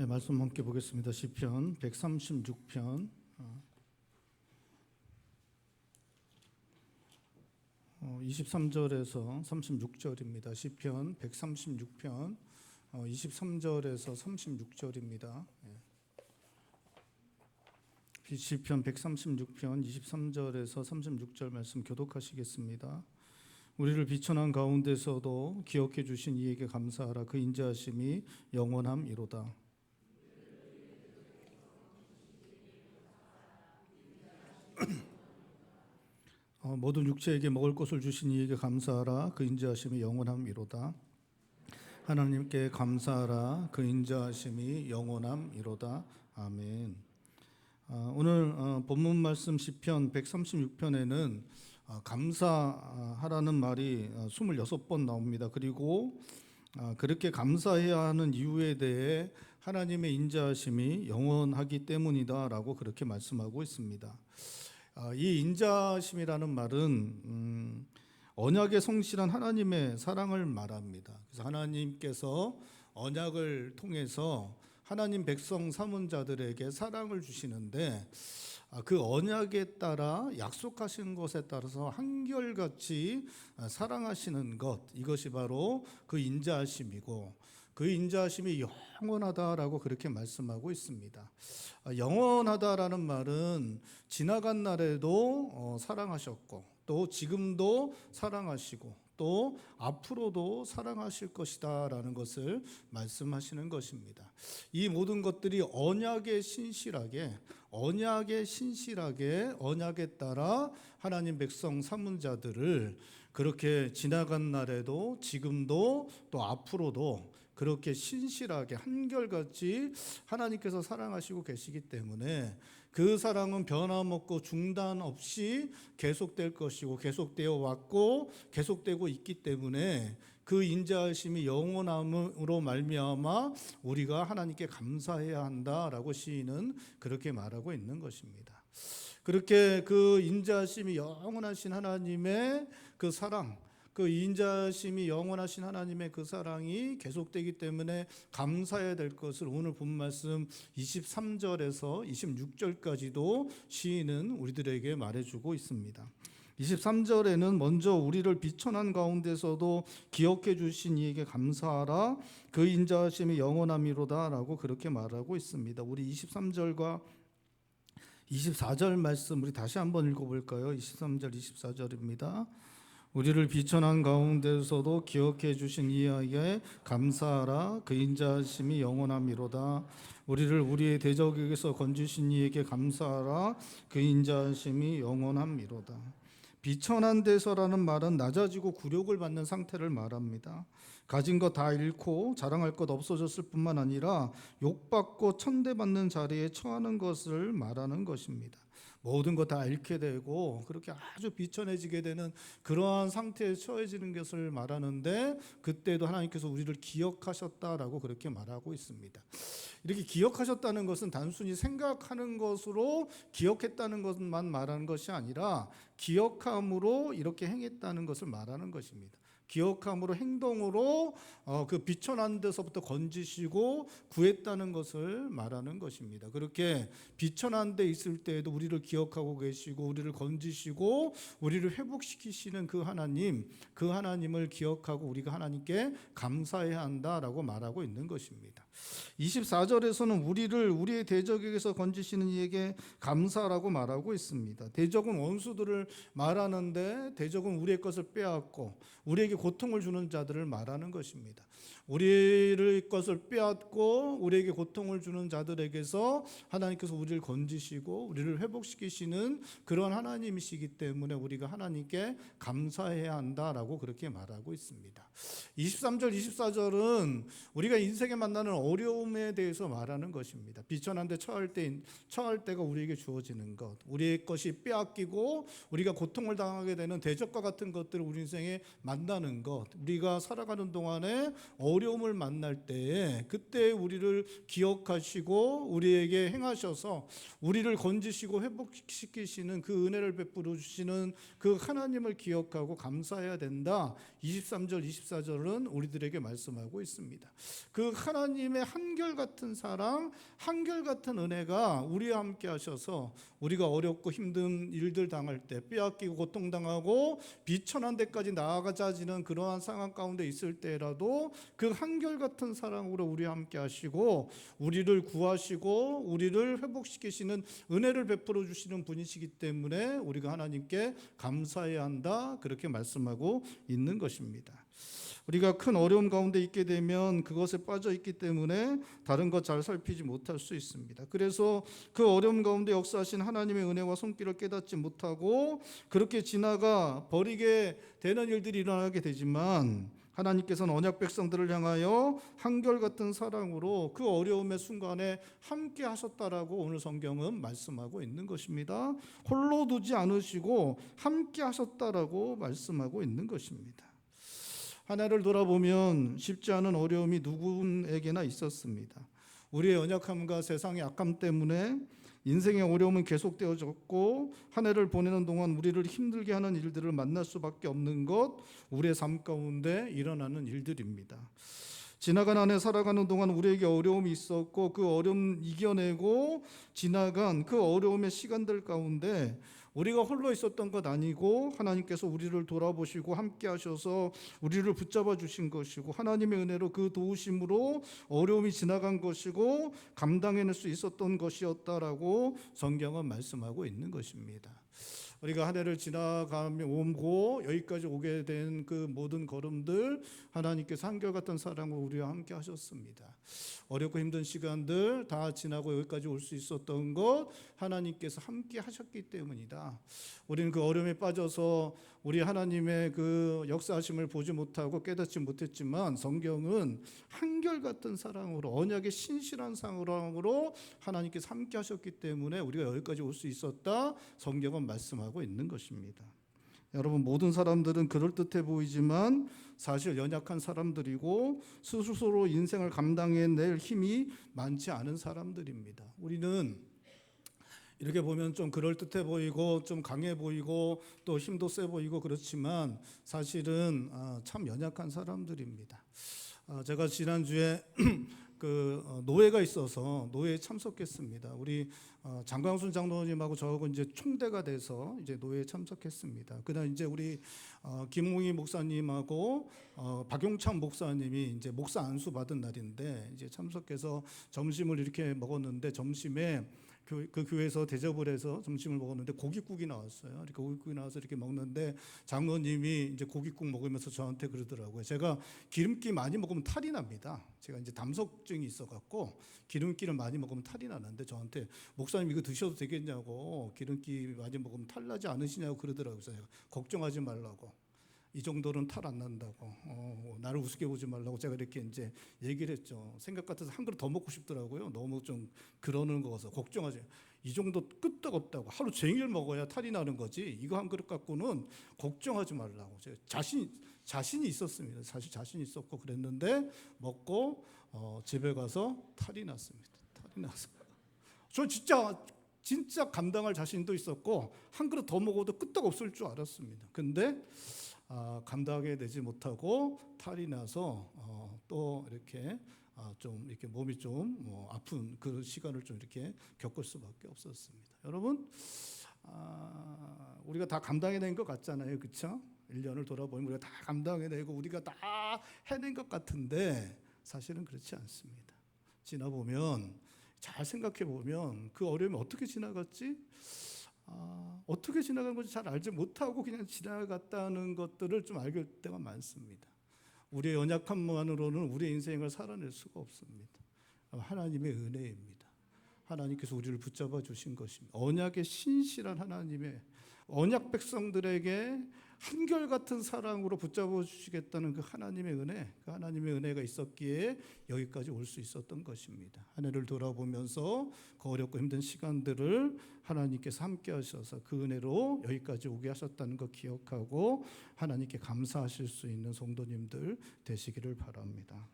네, 말씀 함께 보겠습니다. 시편 136편 어, 23절에서 36절입니다. 시편 136편 어, 23절에서 36절입니다. 예. 시편 136편 23절에서 36절 말씀 교독하시겠습니다. 우리를 비천한 가운데서도 기억해 주신 이에게 감사하라 그 인자하심이 영원함이로다. 어, 모든 육체에게 먹을 것을 주신 이에게 감사하라 그 인자하심이 영원함이로다. 하나님께 감사하라 그 인자하심이 영원함이로다. 아멘. 아, 오늘 어, 본문 말씀 시편 136편에는 아, 감사하라는 말이 어, 26번 나옵니다. 그리고 아, 그렇게 감사해야 하는 이유에 대해 하나님의 인자하심이 영원하기 때문이다라고 그렇게 말씀하고 있습니다. 아, 이 인자심이라는 말은 음, 언약의 성실한 하나님의 사랑을 말합니다. 그래서 하나님께서 언약을 통해서 하나님 백성 삼은 자들에게 사랑을 주시는데 아, 그 언약에 따라 약속하신 것에 따라서 한결같이 아, 사랑하시는 것 이것이 바로 그 인자하심이고 그 인자하심이 영원하다라고 그렇게 말씀하고 있습니다. 아, 영원하다라는 말은 지나간 날에도 어, 사랑하셨고 또 지금도 사랑하시고 또 앞으로도 사랑하실 것이다라는 것을 말씀하시는 것입니다. 이 모든 것들이 언약에 신실하게 언약에 신실하게 언약에 따라 하나님 백성 삼은 자들을 그렇게 지나간 날에도 지금도 또 앞으로도 그렇게 신실하게 한결같이 하나님께서 사랑하시고 계시기 때문에 그 사랑은 변함없고 중단 없이 계속될 것이고 계속되어 왔고 계속되고 있기 때문에 그 인자하심이 영원함으로 말미암아 우리가 하나님께 감사해야 한다라고 시인은 그렇게 말하고 있는 것입니다. 그렇게 그 인자하심이 영원하신 하나님의 그 사랑 그 인자심이 영원하신 하나님의 그 사랑이 계속되기 때문에 감사해야 될 것을 오늘 본 말씀 23절에서 26절까지도 시인은 우리들에게 말해주고 있습니다. 23절에는 먼저 우리를 비천한 가운데서도 기억해 주신 이에게 감사하라 그 인자하심이 영원함이로다라고 그렇게 말하고 있습니다. 우리 23절과 24절 말씀 우리 다시 한번 읽어 볼까요? 23절 24절입니다. 우리를 비천한 가운데서도 기억해 주신 이에게 감사하라. 그 인자심이 영원함이로다. 우리를 우리의 대적에게서 건지신 이에게 감사하라. 그 인자심이 영원함이로다. 비천한 데서라는 말은 낮아지고 굴욕을 받는 상태를 말합니다. 가진 것 다 잃고 자랑할 것 없어졌을 뿐만 아니라 욕받고 천대받는 자리에 처하는 것을 말하는 것입니다 모든 것 다 잃게 되고 그렇게 아주 비천해지게 되는 그러한 상태에 처해지는 것을 말하는데 그때도 하나님께서 우리를 기억하셨다라고 그렇게 말하고 있습니다. 이렇게 기억하셨다는 것은 단순히 생각하는 것으로 기억했다는 것만 말하는 것이 아니라 기억함으로 이렇게 행했다는 것을 말하는 것입니다. 기억함으로 행동으로 어, 그 비천한 데서부터 건지시고 구했다는 것을 말하는 것입니다. 그렇게 비천한 데 있을 때에도 우리를 기억하고 계시고 우리를 건지시고 우리를 회복시키시는 그 하나님, 그 하나님을 기억하고 우리가 하나님께 감사해야 한다라고 말하고 있는 것입니다. 24절에서는 우리를 우리의 대적에게서 건지시는 이에게 감사라고 말하고 있습니다. 대적은 원수들을 말하는데 대적은 우리의 것을 빼앗고 우리에게 고통을 주는 자들을 말하는 것입니다. 우리를 것을 빼앗고 우리에게 고통을 주는 자들에게서 하나님께서 우리를 건지시고 우리를 회복시키시는 그런 하나님이시기 때문에 우리가 하나님께 감사해야 한다라고 그렇게 말하고 있습니다. 23절, 24절은 우리가 인생에 만나는 어려움에 대해서 말하는 것입니다. 비천한 데 처할 때 처할 때가 우리에게 주어지는 것, 우리의 것이 빼앗기고 우리가 고통을 당하게 되는 대적과 같은 것들을 우리 인생에 만나는 것, 우리가 살아가는 동안에 어려움을 만날 때에 그때 우리를 기억하시고 우리에게 행하셔서 우리를 건지시고 회복시키시는 그 은혜를 베풀어 주시는 그 하나님을 기억하고 감사해야 된다. 23절 24절은 우리들에게 말씀하고 있습니다. 그 하나님의 한결같은 사랑, 한결같은 은혜가 우리와 함께 하셔서 우리가 어렵고 힘든 일들 당할 때 빼앗기고 고통당하고 비천한 데까지 나아가자지는 그러한 상황 가운데 있을 때라도 그 한결같은 사랑으로 우리와 함께 하시고 우리를 구하시고 우리를 회복시키시는 은혜를 베풀어 주시는 분이시기 때문에 우리가 하나님께 감사해야 한다 그렇게 말씀하고 있는 것입니다. 우리가 큰 어려움 가운데 있게 되면 그것에 빠져 있기 때문에 다른 것 잘 살피지 못할 수 있습니다. 그래서 그 어려움 가운데 역사하신 하나님의 은혜와 손길을 깨닫지 못하고 그렇게 지나가 버리게 되는 일들이 일어나게 되지만 하나님께서는 언약 백성들을 향하여 한결같은 사랑으로 그 어려움의 순간에 함께 하셨다라고 오늘 성경은 말씀하고 있는 것입니다. 홀로 두지 않으시고 함께 하셨다라고 말씀하고 있는 것입니다. 한 해를 돌아보면 쉽지 않은 어려움이 누구에게나 있었습니다. 우리의 연약함과 세상의 악함 때문에 인생의 어려움은 계속되어졌고 한 해를 보내는 동안 우리를 힘들게 하는 일들을 만날 수밖에 없는 것 우리의 삶 가운데 일어나는 일들입니다. 지나간 한 해 살아가는 동안 우리에게 어려움이 있었고 그 어려움 이겨내고 지나간 그 어려움의 시간들 가운데 우리가 홀로 있었던 것 아니고 하나님께서 우리를 돌아보시고 함께 하셔서 우리를 붙잡아 주신 것이고 하나님의 은혜로 그 도우심으로 어려움이 지나간 것이고 감당해낼 수 있었던 것이었다라고 성경은 말씀하고 있는 것입니다. 우리가 한 해를 지나가며 오고 여기까지 오게 된 그 모든 걸음들 하나님께서 한결같은 사랑으로 우리와 함께 하셨습니다. 어렵고 힘든 시간들 다 지나고 여기까지 올 수 있었던 것 하나님께서 함께 하셨기 때문이다. 우리는 그 어려움에 빠져서 우리 하나님의 그 역사하심을 보지 못하고 깨닫지 못했지만 성경은 한결같은 사랑으로 언약의 신실한 사랑으로 하나님께서 함께 하셨기 때문에 우리가 여기까지 올 수 있었다. 성경은 말씀하고 있는 것입니다. 여러분 모든 사람들은 그럴듯해 보이지만 사실 연약한 사람들이고 스스로 인생을 감당해낼 힘이 많지 않은 사람들입니다. 우리는 이렇게 보면 좀 그럴듯해 보이고 좀 강해 보이고 또 힘도 세 보이고 그렇지만 사실은 아, 참 연약한 사람들입니다. 아, 제가 지난주에 그 어, 노예가 있어서 노예에 참석했습니다. 우리 어, 장광순 장로님하고 저하고 이제 총대가 돼서 이제 노예에 참석했습니다. 그다음 이제 우리 어, 김홍희 목사님하고 어, 박용찬 목사님이 이제 목사 안수 받은 날인데 이제 참석해서 점심을 이렇게 먹었는데 점심에 그, 그 교회에서 대접을 해서 점심을 먹었는데 고깃국이 나왔어요. 이렇게 고깃국이 나와서 이렇게 먹는데 장로님이 이제 고깃국 먹으면서 저한테 그러더라고요. 제가 기름기 많이 먹으면 탈이 납니다. 제가 이제 담석증이 있어갖고 기름기를 많이 먹으면 탈이 나는데 저한테 목사님 이거 드셔도 되겠냐고 기름기 많이 먹으면 탈 나지 않으시냐고 그러더라고요. 제가 걱정하지 말라고. 이 정도는 탈 안 난다고. 어, 나를 우습게 보지 말라고 제가 이렇게 이제 얘기를 했죠. 생각 같아서 한 그릇 더 먹고 싶더라고요. 너무 좀 그러는 거서 걱정하지. 이 정도 끄떡없다고. 하루 종일 먹어야 탈이 나는 거지. 이거 한 그릇 갖고는 걱정하지 말라고. 제가 자신 자신이 있었습니다. 사실 자신 있었고 그랬는데 먹고 어, 집에 가서 탈이 났습니다. 탈이 나서. 저 진짜 진짜 감당할 자신도 있었고 한 그릇 더 먹어도 끄떡 없을 줄 알았습니다. 근데 아, 감당하게 되지 못하고 탈이 나서 어, 또 이렇게 아, 좀 이렇게 몸이 좀뭐 아픈 그 시간을 좀 이렇게 겪을 수밖에 없었습니다. 여러분 아, 우리가 다 감당해낸 것 같잖아요, 그렇죠? 1년을 돌아보면 우리가 다 감당해내고 우리가 다 해낸 것 같은데 사실은 그렇지 않습니다. 지나 보면 잘 생각해 보면 그 어려움이 어떻게 지나갔지? 아, 어떻게 지나간 건지 잘 알지 못하고 그냥 지나갔다는 것들을 좀 알게 될 때가 많습니다. 우리의 연약함만으로는 우리의 인생을 살아낼 수가 없습니다. 하나님의 은혜입니다. 하나님께서 우리를 붙잡아 주신 것입니다. 언약의 신실한 하나님의 언약 백성들에게 한결같은 사랑으로 붙잡아 주시겠다는 그 하나님의 은혜, 그 하나님의 은혜가 있었기에 여기까지 올 수 있었던 것입니다. 한 해를 돌아보면서 그 어렵고 힘든 시간들을 하나님께서 함께 하셔서 그 은혜로 여기까지 오게 하셨다는 것 기억하고 하나님께 감사하실 수 있는 성도님들 되시기를 바랍니다.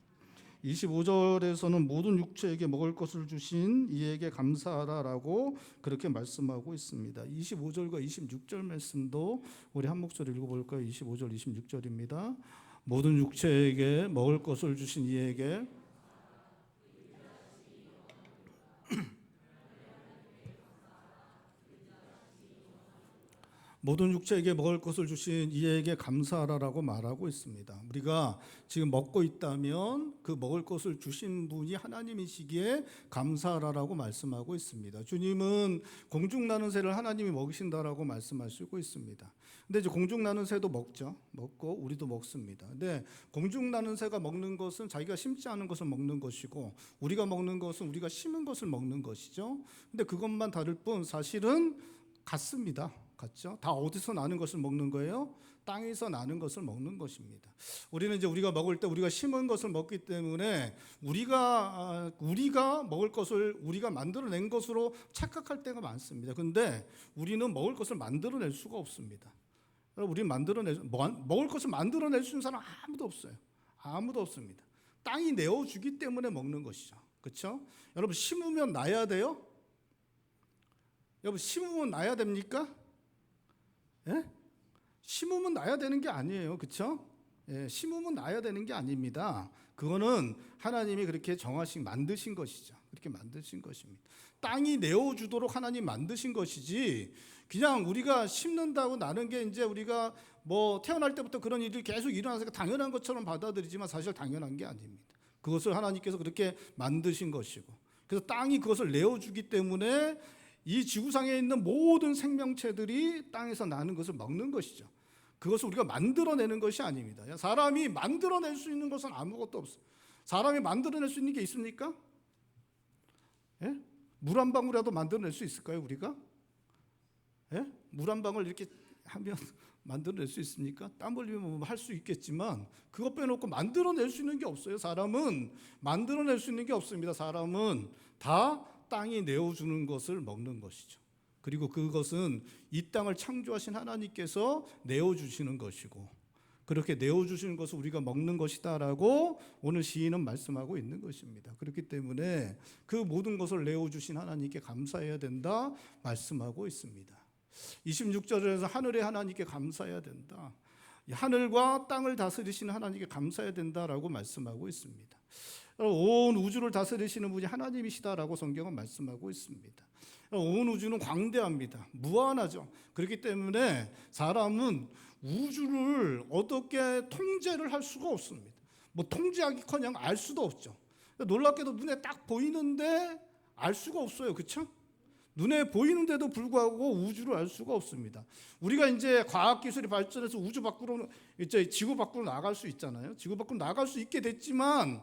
25절에서는 모든 육체에게 먹을 것을 주신 이에게 감사하라라고 그렇게 말씀하고 있습니다. 25절과 26절 말씀도 우리 한 목소리 읽어볼까요? 25절, 26절입니다. 모든 육체에게 먹을 것을 주신 이에게 모든 육체에게 먹을 것을 주신 이에게 감사하라라고 말하고 있습니다. 우리가 지금 먹고 있다면 그 먹을 것을 주신 분이 하나님이시기에 감사하라라고 말씀하고 있습니다. 주님은 공중 나는 새를 하나님이 먹이신다라고 말씀하시고 있습니다. 근데 이제 공중 나는 새도 먹죠. 먹고 우리도 먹습니다. 근데 공중 나는 새가 먹는 것은 자기가 심지 않은 것을 먹는 것이고 우리가 먹는 것은 우리가 심은 것을 먹는 것이죠. 근데 그것만 다를 뿐 사실은 같습니다. 같죠? 다 어디서 나는 것을 먹는 거예요? 땅에서 나는 것을 먹는 것입니다. 우리는 이제 우리가 먹을 때 우리가 심은 것을 먹기 때문에 우리가 아, 우리가 먹을 것을 우리가 만들어낸 것으로 착각할 때가 많습니다. 근데 우리는 먹을 것을 만들어낼 수가 없습니다. 우리 만들어낼 뭐, 먹을 것을 만들어낼 수 있는 사람 아무도 없어요. 아무도 없습니다. 땅이 내어주기 때문에 먹는 것이죠. 그렇죠? 여러분 심으면 나야 돼요? 여러분 심으면 나야 됩니까? 예? 심으면 나야 되는 게 아니에요. 그렇죠? 예, 심으면 나야 되는 게 아닙니다. 그거는 하나님이 그렇게 정하신 만드신 것이죠. 그렇게 만드신 것입니다. 땅이 내어 주도록 하나님 만드신 것이지 그냥 우리가 심는다고 나는 게 이제 우리가 뭐 태어날 때부터 그런 일이 계속 일어나서 당연한 것처럼 받아들이지만 사실 당연한 게 아닙니다. 그것을 하나님께서 그렇게 만드신 것이고 그래서 땅이 그것을 내어 주기 때문에 이 지구상에 있는 모든 생명체들이 땅에서 나는 것을 먹는 것이죠. 그것을 우리가 만들어내는 것이 아닙니다. 사람이 만들어낼 수 있는 것은 아무것도 없어요. 사람이 만들어낼 수 있는 게 있습니까? 예? 물 한 방울이라도 만들어낼 수 있을까요, 우리가? 예? 물 한 방울 이렇게 하면 만들어낼 수 있습니까? 땀 흘리면 할 수 있겠지만 그것 빼놓고 만들어낼 수 있는 게 없어요. 사람은 만들어낼 수 있는 게 없습니다. 사람은 다 땅이 내어주는 것을 먹는 것이죠. 그리고 그것은 이 땅을 창조하신 하나님께서 내어주시는 것이고 그렇게 내어주시는 것을 우리가 먹는 것이다라고 오늘 시인은 말씀하고 있는 것입니다. 그렇기 때문에 그 모든 것을 내어주신 하나님께 감사해야 된다 말씀하고 있습니다. 26절에서 하늘의 하나님께 감사해야 된다. 하늘과 땅을 다스리시는 하나님께 감사해야 된다라고 말씀하고 있습니다. 온 우주를 다스리시는 분이 하나님이시다라고 성경은 말씀하고 있습니다. 온 우주는 광대합니다. 무한하죠. 그렇기 때문에 사람은 우주를 어떻게 통제를 할 수가 없습니다. 뭐 통제하기커녕 알 수도 없죠. 놀랍게도 눈에 딱 보이는데 알 수가 없어요. 그렇죠? 눈에 보이는데도 불구하고 우주를 알 수가 없습니다. 우리가 이제 과학 기술이 발전해서 우주 밖으로 이제 지구 밖으로 나갈 수 있잖아요. 지구 밖으로 나갈 수 있게 됐지만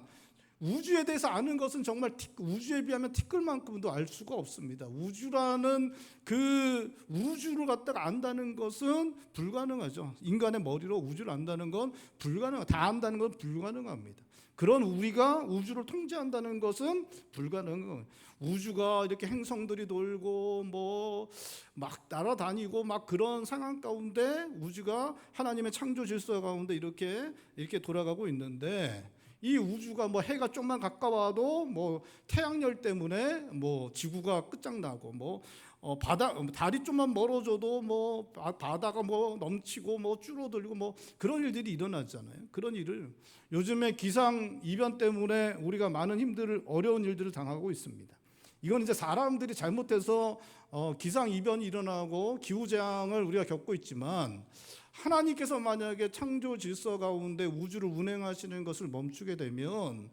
우주에 대해서 아는 것은 정말 티, 우주에 비하면 티끌만큼도 알 수가 없습니다. 우주라는 그 우주를 갖다가 안다는 것은 불가능하죠. 인간의 머리로 우주를 안다는 건 불가능. 다 안다는 건 불가능합니다. 그런 우리가 우주를 통제한다는 것은 불가능한 우주가 이렇게 행성들이 돌고 뭐 막 날아다니고 막 그런 상황 가운데 우주가 하나님의 창조 질서 가운데 이렇게 이렇게 돌아가고 있는데 이 우주가 뭐 해가 좀만 가까워도 뭐 태양열 때문에 뭐 지구가 끝장나고 뭐 어, 바다 달이 좀만 멀어져도 뭐 바다가 뭐 넘치고 뭐 줄어들고 뭐 그런 일들이 일어나잖아요. 그런 일을 요즘에 기상 이변 때문에 우리가 많은 힘들을 어려운 일들을 당하고 있습니다. 이건 이제 사람들이 잘못해서 어, 기상 이변이 일어나고 기후 재앙을 우리가 겪고 있지만 하나님께서 만약에 창조 질서 가운데 우주를 운행하시는 것을 멈추게 되면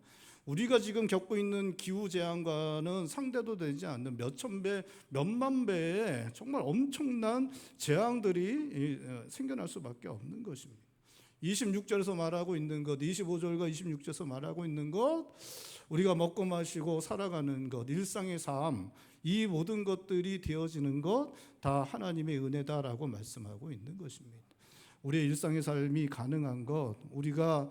우리가 지금 겪고 있는 기후 재앙과는 상대도 되지 않는 몇천 배, 몇만 배의 정말 엄청난 재앙들이 생겨날 수밖에 없는 것입니다. 26절에서 말하고 있는 것, 25절과 26절에서 말하고 있는 것, 우리가 먹고 마시고 살아가는 것, 일상의 삶, 이 모든 것들이 되어지는 것 다 하나님의 은혜다라고 말씀하고 있는 것입니다. 우리의 일상의 삶이 가능한 것, 우리가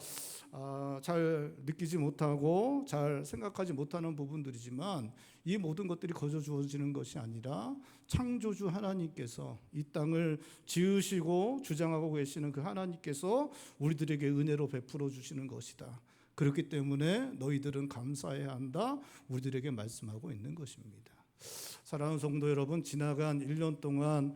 아, 잘 느끼지 못하고 잘 생각하지 못하는 부분들이지만 이 모든 것들이 거저 주어지는 것이 아니라 창조주 하나님께서 이 땅을 지으시고 주장하고 계시는 그 하나님께서 우리들에게 은혜로 베풀어 주시는 것이다. 그렇기 때문에 너희들은 감사해야 한다. 우리들에게 말씀하고 있는 것입니다. 사랑하는 성도 여러분, 지나간 1년 동안 아,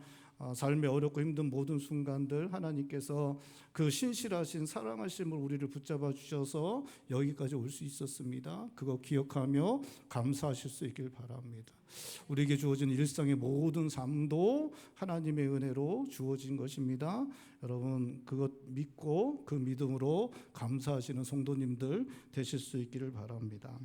삶의 어렵고 힘든 모든 순간들 하나님께서 그 신실하신 사랑하심을 우리를 붙잡아 주셔서 여기까지 올 수 있었습니다. 그거 기억하며 감사하실 수 있길 바랍니다. 우리에게 주어진 일상의 모든 삶도 하나님의 은혜로 주어진 것입니다. 여러분 그것 믿고 그 믿음으로 감사하시는 성도님들 되실 수 있기를 바랍니다.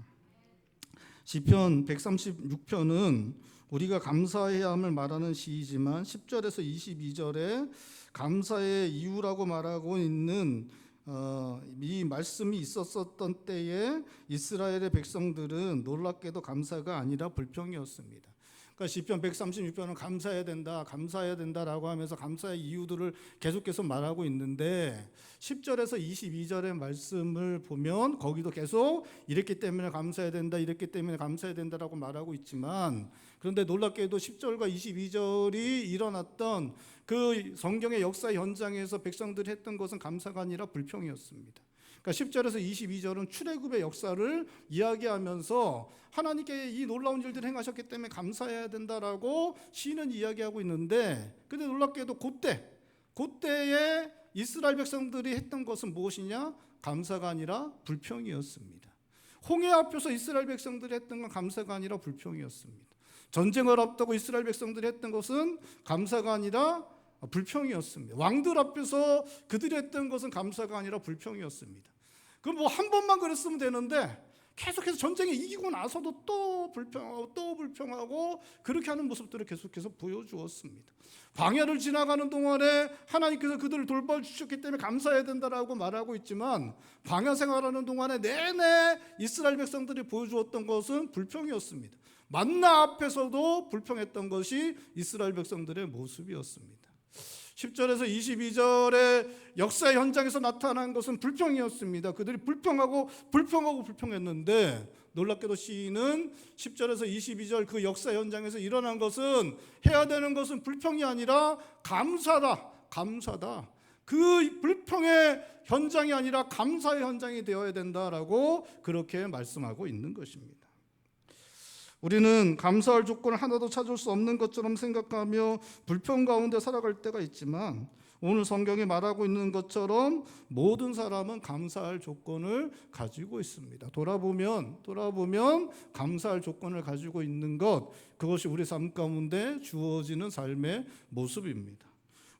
시편 136편은 우리가 감사해야 함을 말하는 시이지만 10절에서 22절에 감사의 이유라고 말하고 있는 어, 이 말씀이 있었었던 때에 이스라엘의 백성들은 놀랍게도 감사가 아니라 불평이었습니다. 그러니까 시편 136편은 감사해야 된다, 감사해야 된다라고 하면서 감사의 이유들을 계속해서 말하고 있는데 10절에서 22절의 말씀을 보면 거기도 계속 이랬기 때문에 감사해야 된다, 이랬기 때문에 감사해야 된다라고 말하고 있지만 그런데 놀랍게도 10절과 22절이 일어났던 그 성경의 역사 현장에서 백성들이 했던 것은 감사가 아니라 불평이었습니다. 그러니까 10절에서 22절은 출애굽의 역사를 이야기하면서 하나님께 이 놀라운 일들을 행하셨기 때문에 감사해야 된다라고 시인은 이야기하고 있는데 근데 놀랍게도 그때 그때에 이스라엘 백성들이 했던 것은 무엇이냐? 감사가 아니라 불평이었습니다. 홍해 앞에서 이스라엘 백성들이 했던 건 감사가 아니라 불평이었습니다. 전쟁을 앞두고 이스라엘 백성들이 했던 것은 감사가 아니라 불평이었습니다. 왕들 앞에서 그들이 했던 것은 감사가 아니라 불평이었습니다. 그럼 뭐 한 번만 그랬으면 되는데 계속해서 전쟁에 이기고 나서도 또 불평하고 또 불평하고 그렇게 하는 모습들을 계속해서 보여주었습니다. 광야를 지나가는 동안에 하나님께서 그들을 돌봐 주셨기 때문에 감사해야 된다라고 말하고 있지만 광야 생활하는 동안에 내내 이스라엘 백성들이 보여주었던 것은 불평이었습니다. 만나 앞에서도 불평했던 것이 이스라엘 백성들의 모습이었습니다. 10절에서 22절의 역사 현장에서 나타난 것은 불평이었습니다. 그들이 불평하고 불평하고 불평했는데 놀랍게도 시인은 10절에서 22절 그 역사 현장에서 일어난 것은 해야 되는 것은 불평이 아니라 감사다. 감사다. 그 불평의 현장이 아니라 감사의 현장이 되어야 된다라고 그렇게 말씀하고 있는 것입니다. 우리는 감사할 조건을 하나도 찾을 수 없는 것처럼 생각하며 불평 가운데 살아갈 때가 있지만 오늘 성경이 말하고 있는 것처럼 모든 사람은 감사할 조건을 가지고 있습니다. 돌아보면 돌아보면 감사할 조건을 가지고 있는 것 그것이 우리 삶 가운데 주어지는 삶의 모습입니다.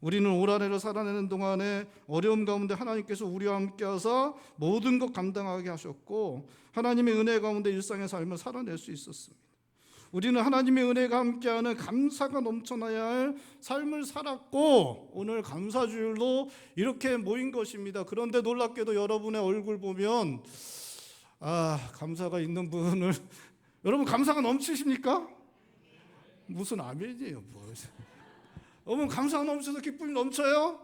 우리는 올 한해를 살아내는 동안에 어려움 가운데 하나님께서 우리와 함께하사 모든 것 감당하게 하셨고 하나님의 은혜 가운데 일상의 삶을 살아낼 수 있었습니다. 우리는 하나님의 은혜가 함께하는 감사가 넘쳐나야 할 삶을 살았고 오늘 감사주일로 이렇게 모인 것입니다. 그런데 놀랍게도 여러분의 얼굴 보면 아 감사가 있는 분을 여러분 감사가 넘치십니까? 무슨 아멘이에요, 뭐. 여러분 감사가 넘쳐서 기쁨이 넘쳐요?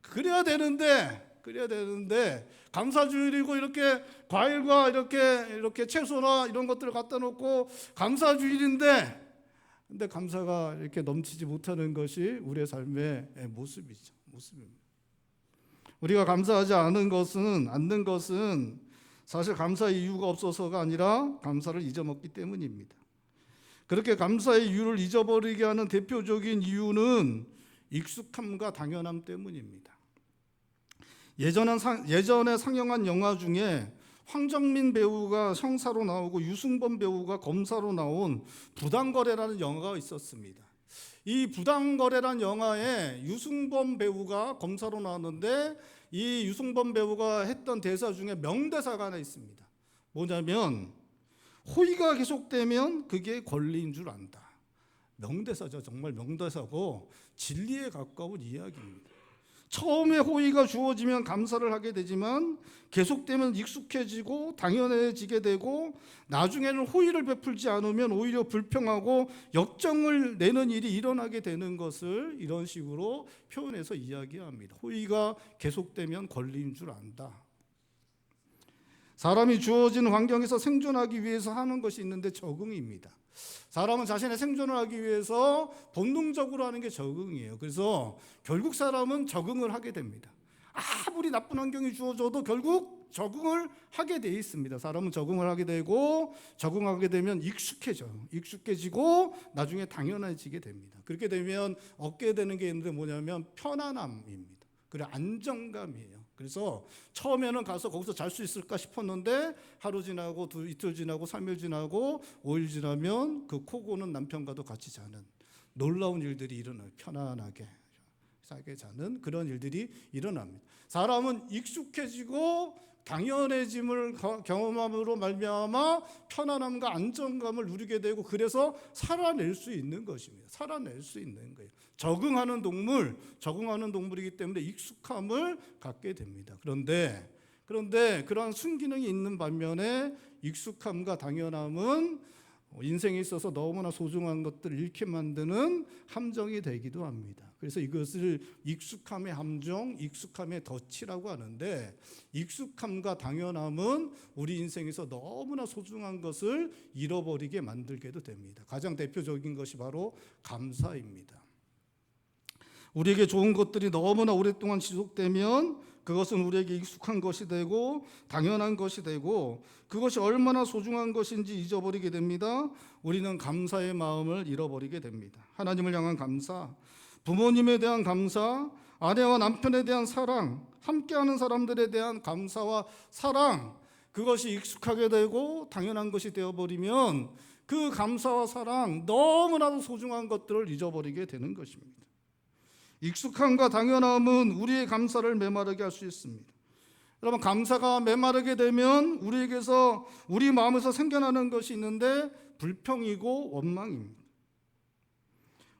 그래야 되는데 그래야 되는데 감사주일이고 이렇게 과일과 이렇게 이렇게 채소나 이런 것들을 갖다 놓고 감사주일인데 근데 감사가 이렇게 넘치지 못하는 것이 우리의 삶의 모습이죠. 모습입니다. 우리가 감사하지 않은 것은 않는 것은 사실 감사의 이유가 없어서가 아니라 감사를 잊어먹기 때문입니다. 그렇게 감사의 이유를 잊어버리게 하는 대표적인 이유는 익숙함과 당연함 때문입니다. 예전에, 상, 예전에 상영한 영화 중에 황정민 배우가 형사로 나오고 유승범 배우가 검사로 나온 부당거래라는 영화가 있었습니다. 이 부당거래란 영화에 유승범 배우가 검사로 나왔는데 이 유승범 배우가 했던 대사 중에 명대사가 하나 있습니다. 뭐냐면 호의가 계속되면 그게 권리인 줄 안다. 명대사죠. 정말 명대사고 진리에 가까운 이야기입니다. 처음에 호의가 주어지면 감사를 하게 되지만 계속되면 익숙해지고 당연해지게 되고 나중에는 호의를 베풀지 않으면 오히려 불평하고 역정을 내는 일이 일어나게 되는 것을 이런 식으로 표현해서 이야기합니다. 호의가 계속되면 권리인 줄 안다. 사람이 주어진 환경에서 생존하기 위해서 하는 것이 있는데 적응입니다. 사람은 자신의 생존을 하기 위해서 본능적으로 하는 게 적응이에요. 그래서 결국 사람은 적응을 하게 됩니다. 아무리 나쁜 환경이 주어져도 결국 적응을 하게 돼 있습니다. 사람은 적응을 하게 되고 적응하게 되면 익숙해져요. 익숙해지고 나중에 당연해지게 됩니다. 그렇게 되면 얻게 되는 게 있는데 뭐냐면 편안함입니다. 그리고 안정감이에요. 그래서 처음에는 가서 거기서 잘 수 있을까 싶었는데 하루 지나고 두 이틀 지나고 3일 지나고 5일 지나면 그 코고는 남편과도 같이 자는 놀라운 일들이 일어나요. 편안하게 싸게 자는 그런 일들이 일어납니다. 사람은 익숙해지고 당연해짐을 거- 경험함으로 말미암아 편안함과 안정감을 누리게 되고 그래서 살아낼 수 있는 것입니다. 살아낼 수 있는 거예요. 적응하는 동물, 적응하는 동물이기 때문에 익숙함을 갖게 됩니다. 그런데 그런데 그러한 순기능이 있는 반면에 익숙함과 당연함은 인생에 있어서 너무나 소중한 것들을 잃게 만드는 함정이 되기도 합니다. 그래서 이것을 익숙함의 함정, 익숙함의 덫이라고 하는데 익숙함과 당연함은 우리 인생에서 너무나 소중한 것을 잃어버리게 만들게도 됩니다. 가장 대표적인 것이 바로 감사입니다. 우리에게 좋은 것들이 너무나 오랫동안 지속되면 그것은 우리에게 익숙한 것이 되고 당연한 것이 되고 그것이 얼마나 소중한 것인지 잊어버리게 됩니다. 우리는 감사의 마음을 잃어버리게 됩니다. 하나님을 향한 감사, 부모님에 대한 감사, 아내와 남편에 대한 사랑, 함께하는 사람들에 대한 감사와 사랑, 그것이 익숙하게 되고 당연한 것이 되어버리면 그 감사와 사랑, 너무나도 소중한 것들을 잊어버리게 되는 것입니다. 익숙함과 당연함은 우리의 감사를 메마르게 할 수 있습니다. 여러분 감사가 메마르게 되면 우리에게서 우리 마음에서 생겨나는 것이 있는데 불평이고 원망입니다.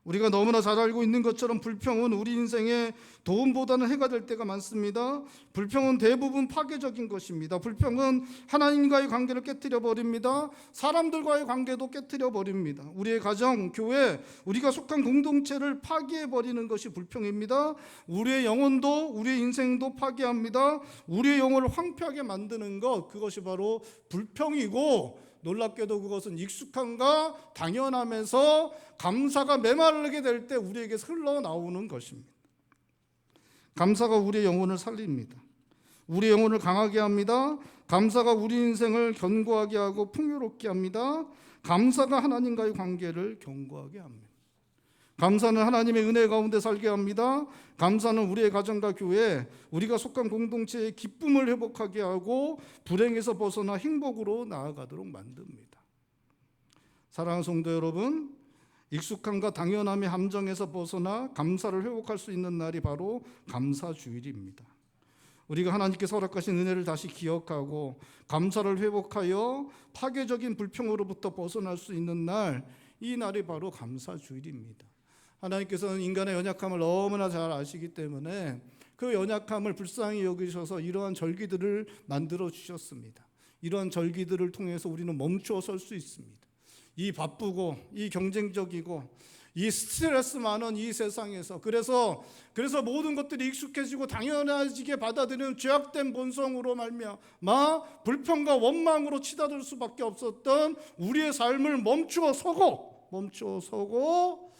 우리가 너무나 잘 알고 있는 것처럼 불평은 우리 인생에 도움보다는 해가 될 때가 많습니다. 불평은 대부분 파괴적인 것입니다. 불평은 하나님과의 관계를 깨뜨려 버립니다. 사람들과의 관계도 깨뜨려 버립니다. 우리의 가정, 교회, 우리가 속한 공동체를 파괴해 버리는 것이 불평입니다. 우리의 영혼도 우리의 인생도 파괴합니다. 우리의 영혼을 황폐하게 만드는 것 그것이 바로 불평이고 놀랍게도 그것은 익숙함과 당연함에서 감사가 메마르게 될 때 우리에게 흘러나오는 것입니다. 감사가 우리의 영혼을 살립니다. 우리 영혼을 강하게 합니다. 감사가 우리 인생을 견고하게 하고 풍요롭게 합니다. 감사가 하나님과의 관계를 견고하게 합니다. 감사는 하나님의 은혜 가운데 살게 합니다. 감사는 우리의 가정과 교회, 우리가 속한 공동체의 기쁨을 회복하게 하고 불행에서 벗어나 행복으로 나아가도록 만듭니다. 사랑하는 성도 여러분, 익숙함과 당연함의 함정에서 벗어나 감사를 회복할 수 있는 날이 바로 감사 주일입니다. 우리가 하나님께서 허락하신 은혜를 다시 기억하고 감사를 회복하여 파괴적인 불평으로부터 벗어날 수 있는 날, 이 날이 바로 감사 주일입니다. 하나님께서는 인간의 연약함을 너무나 잘 아시기 때문에 그 연약함을 불쌍히 여기셔서 이러한 절기들을 만들어 주셨습니다. 이러한 절기들을 통해서 우리는 멈추어 설 수 있습니다. 이 바쁘고 이 경쟁적이고 이 스트레스 많은 이 세상에서 그래서 그래서 모든 것들이 익숙해지고 당연해지게 받아들이는 죄악된 본성으로 말미암아 불평과 원망으로 치닫을 수밖에 없었던 우리의 삶을 멈추어 서고 멈추어 서고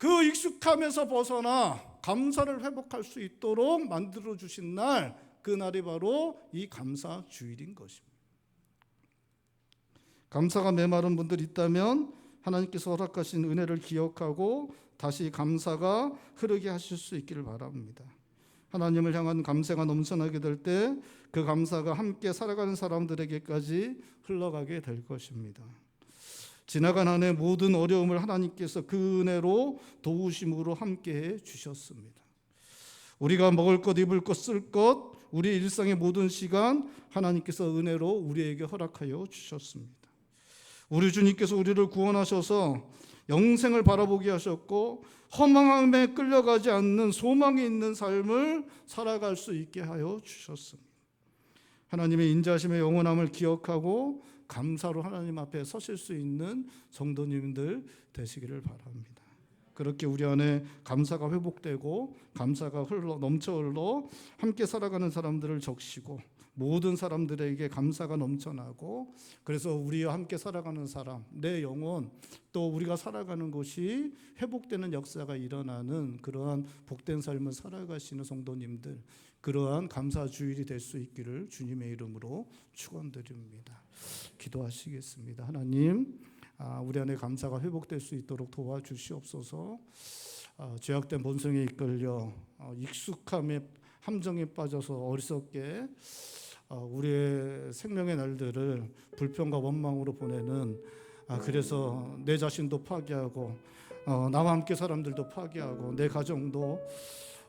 그 익숙함에서 벗어나 감사를 회복할 수 있도록 만들어 주신 날, 그 날이 바로 이 감사 주일인 것입니다. 감사가 메마른 분들 있다면 하나님께서 허락하신 은혜를 기억하고 다시 감사가 흐르게 하실 수 있기를 바랍니다. 하나님을 향한 감사가 넘쳐나게 될 때 그 감사가 함께 살아가는 사람들에게까지 흘러가게 될 것입니다. 지나간 한 해 모든 어려움을 하나님께서 그 은혜로 도우심으로 함께해 주셨습니다. 우리가 먹을 것, 입을 것, 쓸 것, 우리 일상의 모든 시간 하나님께서 은혜로 우리에게 허락하여 주셨습니다. 우리 주님께서 우리를 구원하셔서 영생을 바라보게 하셨고 허망함에 끌려가지 않는 소망이 있는 삶을 살아갈 수 있게 하여 주셨습니다. 하나님의 인자심의 영원함을 기억하고 감사로 하나님 앞에 서실 수 있는 성도님들 되시기를 바랍니다. 그렇게 우리 안에 감사가 회복되고 감사가 흘러 넘쳐 흘러 함께 살아가는 사람들을 적시고 모든 사람들에게 감사가 넘쳐나고 그래서 우리와 함께 살아가는 사람 내 영혼 또 우리가 살아가는 곳이 회복되는 역사가 일어나는 그러한 복된 삶을 살아가시는 성도님들 그러한 감사 주일이 될 수 있기를 주님의 이름으로 축원드립니다. 기도하시겠습니다. 하나님 아, 우리 안에 감사가 회복될 수 있도록 도와주시옵소서. 아, 죄악된 본성에 이끌려 어, 익숙함의 함정에 빠져서 어리석게 어, 우리의 생명의 날들을 불평과 원망으로 보내는 아, 그래서 내 자신도 파괴하고 어, 나와 함께 사람들도 파괴하고 내 가정도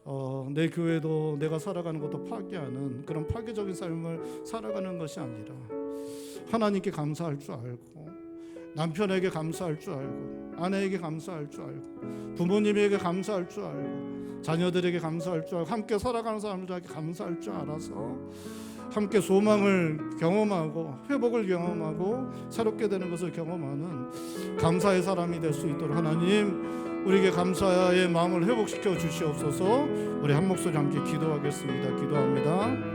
어, 내 교회도 내가 살아가는 것도 파괴하는 그런 파괴적인 삶을 살아가는 것이 아니라 하나님께 감사할 줄 알고 남편에게 감사할 줄 알고 아내에게 감사할 줄 알고 부모님에게 감사할 줄 알고 자녀들에게 감사할 줄 알고 함께 살아가는 사람들에게 감사할 줄 알아서 함께 소망을 경험하고 회복을 경험하고 새롭게 되는 것을 경험하는 감사의 사람이 될 수 있도록 하나님 우리에게 감사의 마음을 회복시켜 주시옵소서. 우리 한 목소리 함께 기도하겠습니다. 기도합니다